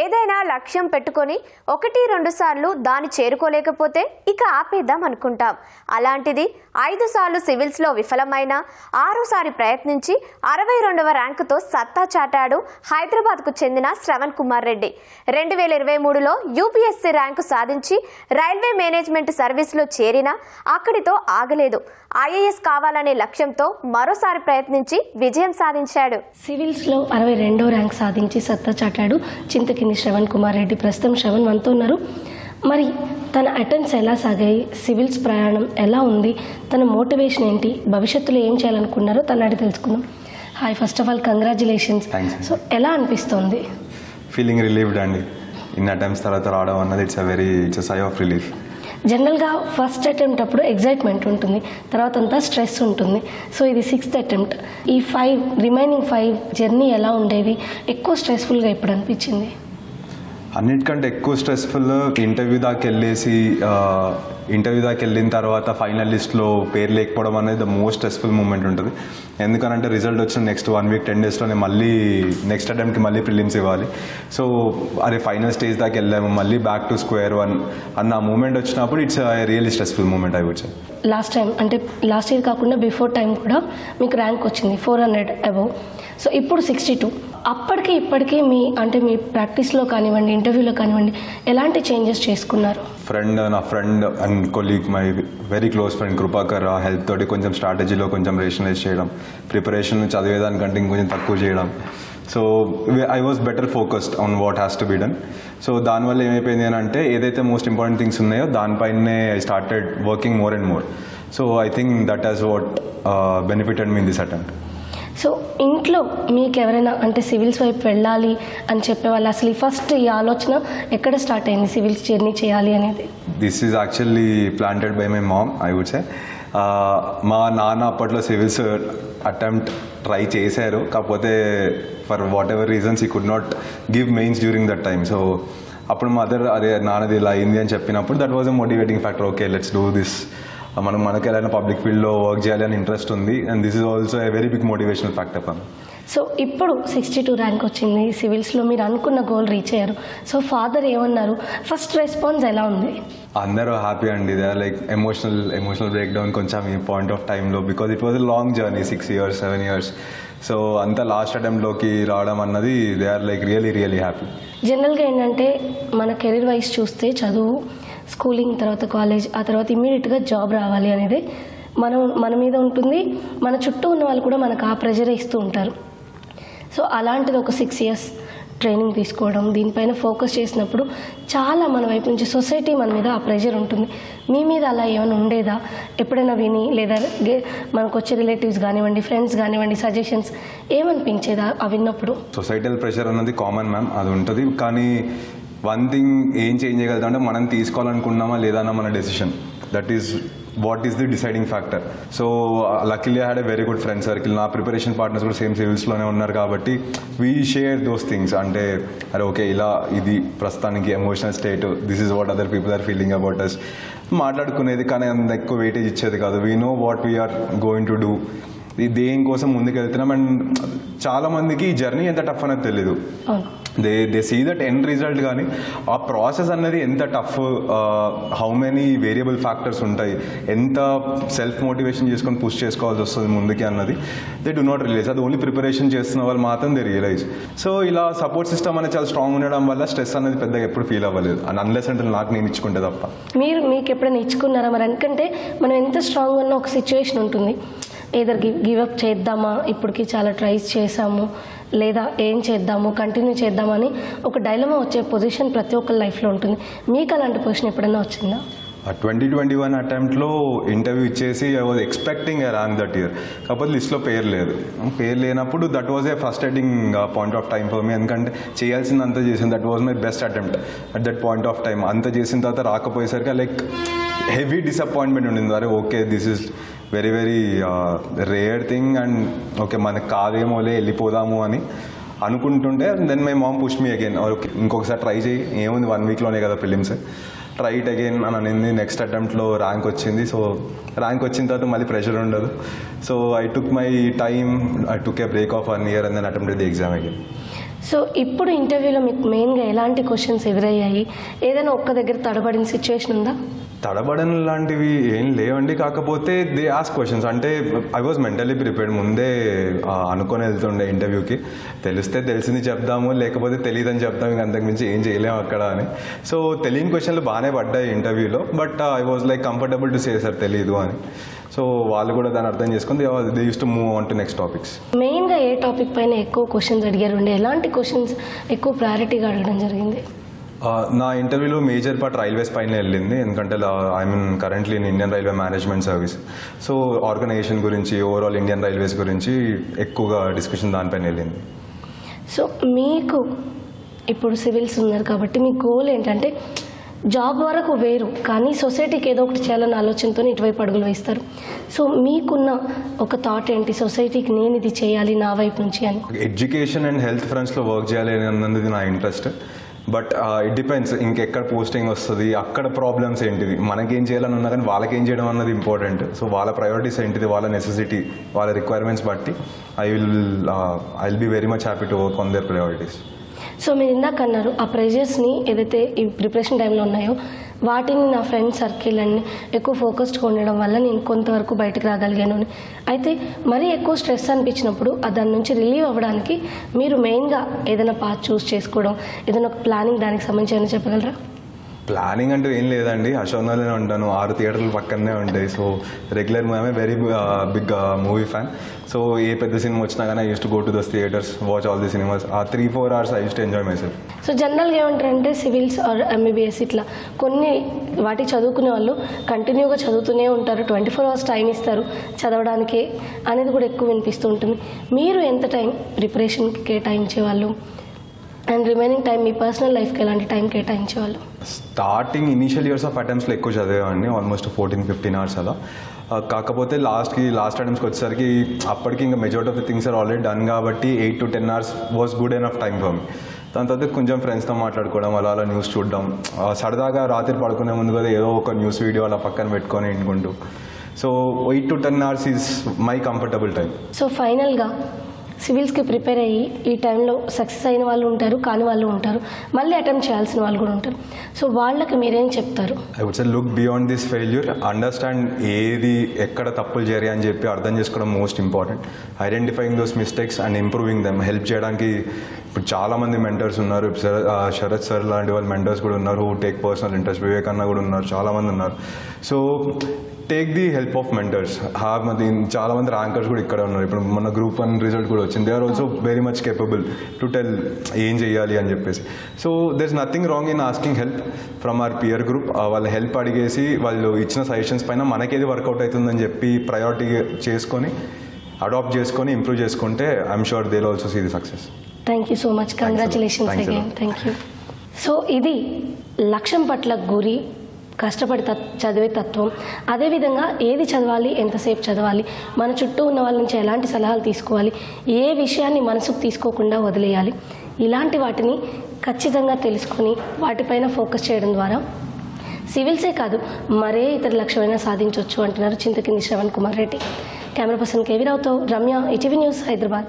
ఏదైనా లక్ష్యం పెట్టుకొని ఒకటి రెండు సార్లు దాన్ని చేరుకోలేకపోతే ఇక ఆపేద్దాం అనుకుంటాం. అలాంటిది ఐదు సార్లు సివిల్స్లో విఫలమైన ఆరోసారి ప్రయత్నించి అరవై రెండవ ర్యాంకుతో సత్తా చాటాడు హైదరాబాద్కు చెందిన శ్రవణ్ కుమార్ రెడ్డి. రెండు వేల ఇరవై మూడులో యూపీఎస్సీ ర్యాంకు సాధించి రైల్వే మేనేజ్మెంట్ సర్వీస్లో చేరినా అక్కడితో ఆగలేదు. ఐఏఎస్ కావాలనే లక్ష్యంతో మరోసారి ప్రయత్నించి విజయం సాధించాడు. సివిల్స్లో అరవై రెండో ర్యాంక్ సాధించి సత్తా చాటాడు చింతకింది శ్రవణ్ కుమార్ రెడ్డి ప్రస్తుతం శ్రవణ్ మనతో ఉన్నారు. మరి తన అటెంప్ట్స్ ఎలా సాగాయి? సివిల్స్ ప్రయాణం ఎలా ఉంది? తన మోటివేషన్ ఏంటి? భవిష్యత్తులో ఏం చేయాలనుకున్నారో తన అడిగి తెలుసుకుందాం hi first of all congratulations. So ఎలా అనిపిస్తోంది? ఫీలింగ్ రిలీవ్డ్ అండి. ఇన్ అటెంప్ట్స్ తర్వాత రావడం అన్నది it's a very it's sigh of relief జనరల్గా ఫస్ట్ అటెంప్ట్ అప్పుడు ఎగ్జైట్మెంట్ ఉంటుంది. తర్వాత అంతా స్ట్రెస్ ఉంటుంది. సో ఇది సిక్స్త్ అటెంప్ట్ ఈ ఫైవ్ రిమైనింగ్ ఫైవ్ జర్నీ ఎలా ఉండేది? ఎక్కువ స్ట్రెస్ఫుల్గా ఇప్పుడు అనిపించింది? అన్నిటికంటే ఎక్కువ స్ట్రెస్ఫుల్ ఇంటర్వ్యూ దాకా వెళ్ళేసి ఇంటర్వ్యూ దాకా వెళ్ళిన తర్వాత ఫైనల్ లిస్ట్లో పేరు లేకపోవడం అనేది ద మోస్ట్ స్ట్రెస్ఫుల్ మూమెంట్ ఉంటుంది. ఎందుకనంటే రిజల్ట్ వచ్చిన నెక్స్ట్ వన్ వీక్ టెన్ డేస్లోనే మళ్ళీ నెక్స్ట్ అటెంప్ట్కి మళ్ళీ ప్రిలిమ్స్ ఇవ్వాలి. సో అరే ఫైనల్ స్టేజ్ దాకా వెళ్ళాము మళ్ళీ బ్యాక్ టు స్క్వేర్ వన్ అన్న మూమెంట్ వచ్చినప్పుడు ఇట్స్ రియల్లీ స్ట్రెస్ఫుల్ మూమెంట్ అయి వచ్చాయి లాస్ట్ టైం అంటే లాస్ట్ ఇయర్ కాకుండా బిఫోర్ టైం కూడా మీకు ర్యాంక్ వచ్చింది ఫోర్ హండ్రెడ్ అబౌవ్ సో ఇప్పుడు సిక్స్టీ టూ అప్పటికి ఇప్పటికీ మీ అంటే మీ ప్రాక్టీస్లో కానివ్వండి ఇంటర్వ్యూలో కానివ్వండి ఎలాంటి చేంజెస్ చేసుకున్నారు? ఫ్రెండ్ నా friend and colleague my very close friend Kripakar ఆ హెల్ప్ తోటి కొంచెం స్ట్రాటజీలో కొంచెం రేషనలైజ్ చేయడం ప్రిపరేషన్ చదివేదానికంటే ఇంకొంచెం తక్కువ చేయడం. So I was better focused on what has to be done so దానివల్ల ఏమైపోయింది అని అంటే ఏదైతే మోస్ట్ ఇంపార్టెంట్ థింగ్స్ ఉన్నాయో దానిపైనే I started working more and more so I think that has what benefited mean this attempt so ఇంట్లో మీకు ఎవరైనా అంటే సివిల్స్ వైపు వెళ్ళాలి అని చెప్పేవాళ్ళు అసలు ఈ ఫస్ట్ ఈ ఆలోచన ఎక్కడ స్టార్ట్ అయింది సివిల్స్ జర్నీ చేయాలి అనేది? This is actually planted by my mom I would say మా నాన్న అప్పట్లో సివిల్స్ అటెంప్ట్ ట్రై చేశారు. కాకపోతే for whatever reasons he could not give mains during that time so అప్పుడు మదర్ అదే నాన్నది ఇలా అయింది అని చెప్పినప్పుడు that was a motivating factor okay let's do this మనం మనకి ఎలా పబ్లిక్ ఫీల్డ్లో వర్క్ చేయాలి అని ఇంట్రెస్ట్ ఉంది. And this is also a very big motivational factor for so ఇప్పుడు సిక్స్టీ టూ ర్యాంక్ వచ్చింది. సివిల్స్లో మీరు అనుకున్న గోల్ రీచ్ అయ్యారు. సో ఫాదర్ ఏమన్నారు? ఫస్ట్ రెస్పాన్స్ ఎలా ఉంది? అందరూ హ్యాపీ అండి. They are like emotional emotional break down కొంచెం ఈ పాయింట్ ఆఫ్ టైంలో because it was long journey six years seven years so అంత లాస్ట్ అటెంప్ట్లోకి రావడం అన్నది they are like really really happy. జనరల్గా ఏంటంటే మన కెరీర్ వైజ్ చూస్తే చదువు స్కూలింగ్ తర్వాత కాలేజ్ ఆ తర్వాత ఇమీడియట్గా జాబ్ రావాలి అనేది మనం మన మీద ఉంటుంది. మన చుట్టూ ఉన్న వాళ్ళు కూడా మనకు ఆ ప్రెజర్ ఇస్తూ ఉంటారు. సో అలాంటిది ఒక సిక్స్ ఇయర్స్ ట్రైనింగ్ తీసుకోవడం దీనిపైన ఫోకస్ చేసినప్పుడు చాలా మన వైపు నుంచి సొసైటీ మన మీద ఆ ప్రెషర్ ఉంటుంది. మీ మీద అలా ఏమైనా ఉండేదా? ఎప్పుడైనా విని లేదా మనకు వచ్చే రిలేటివ్స్ కానివ్వండి ఫ్రెండ్స్ కానివ్వండి సజెషన్స్ ఏమనిపించేదా? అవి విన్నప్పుడు. సొసైటల్ ప్రెషర్ అన్నది కామన్ మ్యామ్ అది ఉంటుంది. కానీ వన్ థింగ్ ఏం చేంజ్ చేయగలుగుతాం అంటే మనం తీసుకోవాలనుకున్నామా లేదన్నా మన decision that is what is the deciding factor so luckily had a very good friend circle నా ప్రిపరేషన్ పార్ట్నర్స్ కూడా సేమ్ సివిల్స్లోనే ఉన్నారు కాబట్టి వీ షేర్ దోస్ థింగ్స్ అంటే అరే ఓకే ఇలా ఇది ప్రస్తుతానికి emotional state this is what other people are feeling about us మాట్లాడుకునేది కానీ అంత ఎక్కువ వెయిటేజ్ ఇచ్చేది కాదు. We know what we are going to do దేనికోసం ముందుకు వెళ్తున్నాం అండ్ చాలా మందికి ఈ జర్నీ ఎంత టఫ్ అనేది తెలియదు they they see that end result కానీ ఆ ప్రాసెస్ అన్నది ఎంత tough how many variable factors ఉంటాయి ఎంత సెల్ఫ్ మోటివేషన్ చేసుకొని పుష్ చేసుకోవాల్సి వస్తుంది ముందుకి అన్నది దే డు నాట్ రియలైజ్ అది ఓన్లీ ప్రిపరేషన్ చేస్తున్న వాళ్ళు మాత్రం దే రియలైజ్ సో ఇలా సపోర్ట్ సిస్టమ్ అనేది చాలా స్ట్రాంగ్ ఉండడం వల్ల స్ట్రెస్ అనేది పెద్దగా ఎప్పుడు ఫీల్ అవ్వలేదు. అండ్ అన్లెస్ అంటే నాకు నేను ఇచ్చుకుంటే తప్ప. మీరు మీకు ఎప్పుడైనా ఇచ్చుకున్నారా మరి? ఎందుకంటే మనం ఎంత స్ట్రాంగ్ ఉన్న ఒక సిచ్యువేషన్ ఉంటుంది. ఏదర్ గివ్ గివప్ చేద్దామా? ఇప్పటికి చాలా ట్రైస్ చేసాము లేదా ఏం చేద్దాము కంటిన్యూ చేద్దామని ఒక డైలమా వచ్చే పొజిషన్ ప్రతి ఒక్కరి లైఫ్లో ఉంటుంది. మీకు అలాంటి పొజిషన్ ఎప్పుడైనా వచ్చిందా? ట్వంటీ ట్వంటీ వన్ అటెంప్ట్లో ఇంటర్వ్యూ ఇచ్చేసి I was expecting a rank that year కాకపోతే లిస్ట్లో పేరు లేదు. పేరు లేనప్పుడు that was a frustrating point of time for me ఎందుకంటే చేయాల్సింది అంతా చేసింది. That was my best attempt at that point of time అంత చేసిన తర్వాత రాకపోయేసరికి లైక్ హెవీ డిసప్పాయింట్మెంట్ ఉండింది. అరే okay this is very very rare thing and okay మనకు కాదేమోలే వెళ్ళిపోదాము అని అనుకుంటుంటే then my mom push me again okay ఇంకొకసారి ట్రై చేయి. ఏముంది వన్ వీక్లోనే కదా ఫిలిమ్స్ ట్రై ఇట్ అగైన్ అని అనింది. నెక్స్ట్ అటెంప్ట్లో ర్యాంక్ వచ్చింది. సో ర్యాంక్ వచ్చిన తర్వాత మళ్ళీ ప్రెషర్ ఉండదు. So I took my time I took a break of one year and then attempt the exam again so ఇప్పుడు ఇంటర్వ్యూలో మీకు మెయిన్గా ఎలాంటి క్వశ్చన్స్ ఎదురయ్యాయి? ఏదైనా ఒక్క దగ్గర తడబడిన సిచ్యువేషన్ ఉందా? తడబడన్ లాంటివి ఏం లేవండి. కాకపోతే దే ఆస్ క్వశ్చన్స్ అంటే ఐ వాజ్ మెంటలీ ప్రిపేర్డ్ ముందే అనుకొని వెళ్తుండే ఇంటర్వ్యూకి తెలిస్తే తెలిసింది చెప్దాము లేకపోతే తెలియదని చెప్తాము ఇంక అంతకుమించి ఏం చేయలేము అక్కడ అని. సో తెలియని క్వశ్చన్లు బాగానే పడ్డాయి ఇంటర్వ్యూలో but I was like comfortable to say sir తెలియదు అని. సో వాళ్ళు కూడా దాన్ని అర్థం చేసుకుని they use to move on to next topics మెయిన్గా ఏ టాపిక్ పైన ఎక్కువ క్వశ్చన్స్ అడిగారు? ఉండే ఎలాంటి క్వశ్చన్స్ ఎక్కువ ప్రయారిటీగా అడగడం జరిగింది? నా ఇంటర్వ్యూలో మేజర్ పార్ట్ రైల్వేస్ పైన వెళ్ళింది. ఎందుకంటే I mean currently in Indian railway management service so organization గురించి ఓవరాల్ ఇండియన్ రైల్వేస్ గురించి ఎక్కువగా డిస్కషన్ దానిపైన వెళ్ళింది. సో మీకు ఇప్పుడు సివిల్స్ ఉన్నారు కాబట్టి మీ గోల్ ఏంటంటే జాబ్ వరకు వేరు కానీ సొసైటీకి ఏదో ఒకటి చేయాలన్న ఆలోచనతో ఇటువైపు అడుగులు వేస్తారు. సో మీకున్న ఒక థాట్ ఏంటి? సొసైటీకి నేను ఇది చేయాలి నా వైపు నుంచి అని. ఎడ్యుకేషన్ అండ్ హెల్త్ ఫ్రంట్స్లో వర్క్ చేయాలి అన్నది నా ఇంట్రెస్ట్ బట్ ఇట్ డిపెండ్స్ ఇంకెక్కడ పోస్టింగ్ వస్తుంది అక్కడ ప్రాబ్లమ్స్ ఏంటిది? మనకేం చేయాలని ఉన్నా కానీ వాళ్ళకేం చేయడం అన్నది ఇంపార్టెంట్ సో వాళ్ళ ప్రయారిటీస్ ఏంటిది వాళ్ళ నెసెసిటీ వాళ్ళ రిక్వైర్మెంట్స్ బట్టి I will I will be very much happy to work on their priorities so మీరు ఇందాక అన్నారు ఆ ప్రెజర్స్ని ఏదైతే ఈ ప్రిపరేషన్ టైంలో ఉన్నాయో వాటిని నా ఫ్రెండ్ సర్కిల్ అన్ని ఎక్కువ ఫోకస్డ్గా ఉండడం వల్ల నేను కొంతవరకు బయటకు రాగలిగాను. అని అయితే మరీ ఎక్కువ స్ట్రెస్ అనిపించినప్పుడు దాని నుంచి రిలీవ్ అవ్వడానికి మీరు మెయిన్గా ఏదైనా పాత్ చూస్ చేసుకోవడం ఏదైనా ఒక ప్లానింగ్ దానికి సంబంధించి ఏమైనా చెప్పగలరా? ప్లానింగ్ అంటూ ఏం లేదండి. అశోక్నగర్లోనే ఉంటాను. ఆరు థియేటర్లు పక్కనే ఉంటాయి. సో రెగ్యులర్ మేమే very big movie fan so ఏ పెద్ద సినిమా వచ్చినా కానీ I use to go to those theatres watch all the cinemas ఆ three four hours I use to enjoy myself so జనరల్గా ఏమంటారంటే సివిల్స్ ఆర్ ఎంబీబీఎస్ ఇట్లా కొన్ని వాటి చదువుకునే వాళ్ళు కంటిన్యూగా చదువుతూనే ఉంటారు. ట్వంటీ ఫోర్ అవర్స్ టైం ఇస్తారు చదవడానికి అనేది కూడా ఎక్కువ వినిపిస్తూ ఉంటుంది. మీరు ఎంత టైం ప్రిపరేషన్కి కేటాయించేవాళ్ళు? అండ్ రిమైనింగ్ టైం మీ పర్సనల్ లైఫ్కి ఎలాంటి టైం కేటాయించేవాళ్ళు? స్టార్టింగ్ ఇనీషియల్ ఇయర్స్ ఆఫ్ అటెంప్ట్స్లో ఎక్కువ చదివేవాడిని ఆల్మోస్ట్ ఫోర్టీన్ ఫిఫ్టీన్ అవర్స్ అలా. కాకపోతే లాస్ట్కి లాస్ట్ అటెంప్ట్స్కి వచ్చేసరికి అప్పటికి ఇంకా majority of the things are already done కాబట్టి eight to ten hours was good enough time for me దాని తర్వాత కొంచెం ఫ్రెండ్స్తో మాట్లాడుకోవడం అలా అలా న్యూస్ చూడడం. సరదాగా రాత్రి పడుకునే ముందు కదా ఏదో ఒక న్యూస్ వీడియో అలా పక్కన పెట్టుకొని వినుకుంటూ so eight to ten hours is my comfortable time so ఫైనల్గా సివిల్స్కి ప్రిపేర్ అయ్యి ఈ టైంలో సక్సెస్ అయిన వాళ్ళు ఉంటారు కాని వాళ్ళు ఉంటారు. మళ్ళీ అటెంప్ట్ చేయాల్సిన వాళ్ళు కూడా ఉంటారు. సో వాళ్ళకి మీరేం చెప్తారు? I would say look beyond this failure understand ఏది ఎక్కడ తప్పులు జరిగాయి అని చెప్పి అర్థం చేసుకోవడం most important. Identifying those mistakes and improving them. Help చేయడానికి ఇప్పుడు చాలామంది మెంటర్స్ ఉన్నారు. శరత్ సార్ లాంటి వాళ్ళు మెంటర్స్ కూడా ఉన్నారు who take personal interest. Vivek అన్న కూడా ఉన్నారు చాలామంది ఉన్నారు. So take the help of mentors. Have మంది చాలా మంది ర్యాంకర్స్ కూడా ఇక్కడ ఉన్నారు. ఇప్పుడు మన గ్రూప్ వన్ రిజల్ట్ కూడా వచ్చింది. They are also very much capable to tell ఏం చేయాలి అని చెప్పేసి. So there is nothing wrong in asking help from our peer group వాళ్ళ హెల్ప్ అడిగేసి వాళ్ళు ఇచ్చిన సజెషన్స్ పైన మనకేది వర్కౌట్ అవుతుందని చెప్పి ప్రయారిటీ చేసుకొని అడాప్ట్ చేసుకొని ఇంప్రూవ్ చేసుకుంటే I'm sure they also see the success thank you so much congratulations. Again thank you so ఇది లక్ష్యం పట్ల గురి కష్టపడి తత్ చదివే తత్వం. అదేవిధంగా ఏది చదవాలి ఎంతసేపు చదవాలి మన చుట్టూ ఉన్న వాళ్ళ నుంచి ఎలాంటి సలహాలు తీసుకోవాలి ఏ విషయాన్ని మనసుకు తీసుకోకుండా వదిలేయాలి. ఇలాంటి వాటిని ఖచ్చితంగా తెలుసుకొని వాటిపైన ఫోకస్ చేయడం ద్వారా సివిల్సే కాదు మరే ఇతర లక్ష్యమైనా సాధించవచ్చు అంటున్నారు చింతకింది శ్రవణ్ కుమార్ రెడ్డి. కెమెరా పర్సన్ కేవీరావుతో రమ్య ఈటీవీ న్యూస్ హైదరాబాద్.